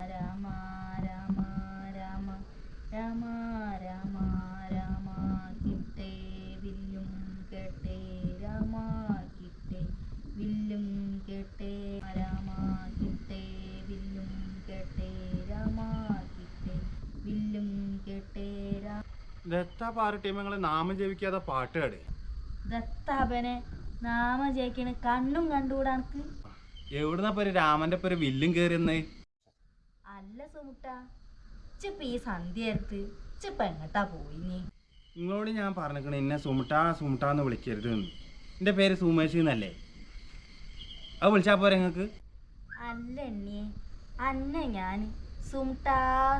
രാമ രാമ രാമ. കിട്ടേ വില്ലും കേട്ടേ. രാമ കിട്ടേ വില്ലും കേട്ടേ. രാമ കിട്ടേ വില്ലും കേട്ടേ. രാമ കിട്ടേ വില്ലും കേട്ടേ. രാ ദത്താ പാർട്ടിമങ്ങളെ നാമം ജപിക്കാതെ പാട്ടുകാടേ ദത്താപനെ നാമ ജയിക്കണ കണ്ണും കണ്ടുകൂടാ എവിടുന്നാ രാമന്റെ ഒരു വില്ലും കേറിയെന്ന്? അല്ല സുമുട്ട. ഇച്ചിപ്പ ഈ സന്ധ്യയടുത്ത് ഇച്ചിപ്പ എങ്ങട്ടാ പോയിനി? നിങ്ങളോട് ഞാൻ പറഞ്ഞിരിക്കണ എന്നെ സുമുട്ടാ സുമുട്ടാന്ന് വിളിക്കരുത്. എന്ന് എന്റെ പേര് സുമേഷ് എന്നല്ലേ? അത് വിളിച്ചാ പോരെ നിങ്ങൾക്ക് അല്ല എണ്ണിയെ അന്നെ ഞാൻ സുമുട്ടാ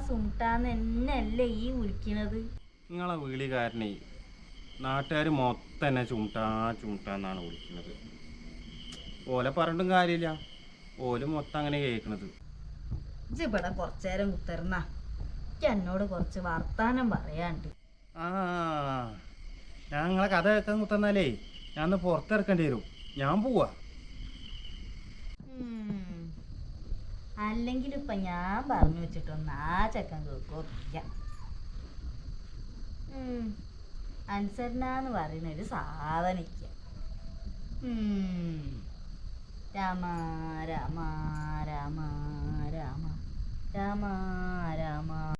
സുമുട്ടാന്ന് എന്നല്ലേ ഈ വിളിക്കണത്? നിങ്ങളെ വിളി കാരണേ നാട്ടുകാർ മൊത്തം എന്നെ ചുമട്ടാ ചുമട്ടാന്നാണ് വിളിക്കുന്നത് ഓലെ പറഞ്ഞിട്ടും കാര്യമില്ല. ഓൽ മൊത്തം അങ്ങനെ കേൾക്കണത്. ഇജ്ജ് ഇവിടെ കുറച്ചേരം കുത്തർന്ന എന്നോട് കുറച്ച് വർത്താനം പറയാണ്ട്. ആ ഞങ്ങളെ കഥ കേൾക്കാൻ കുത്തന്നാലേ ഞാൻ പുറത്തിറക്കേണ്ടി വരും. ഞാൻ പോവാ. അല്ലെങ്കിൽ ഇപ്പൊ ഞാൻ പറഞ്ഞു വെച്ചിട്ടൊന്നും ആ ചെക്കൻ കേൾക്കോ അൻസരണന്ന് പറയുന്ന ഒരു സാധനയ്ക്ക് രാമ രാമ രാമ. രാമ രാമ രാമ